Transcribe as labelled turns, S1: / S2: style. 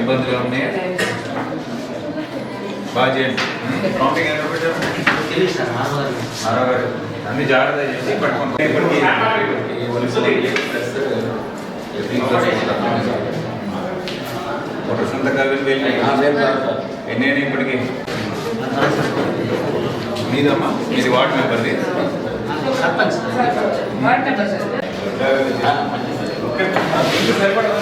S1: ఇబ్బందులు ఉన్నాయి? బాగా చేయండి. కౌంటింగ్ అన్ని జాగ్రత్త చేసి ఎవ్రీ ఒక సంతకాలు వెళ్ళి ఎన్ని అయినాయి ఇప్పటికి. మీదమ్మా? మీది వార్డు మెంబర్ది? ఓకే మీకు సరిపడదా?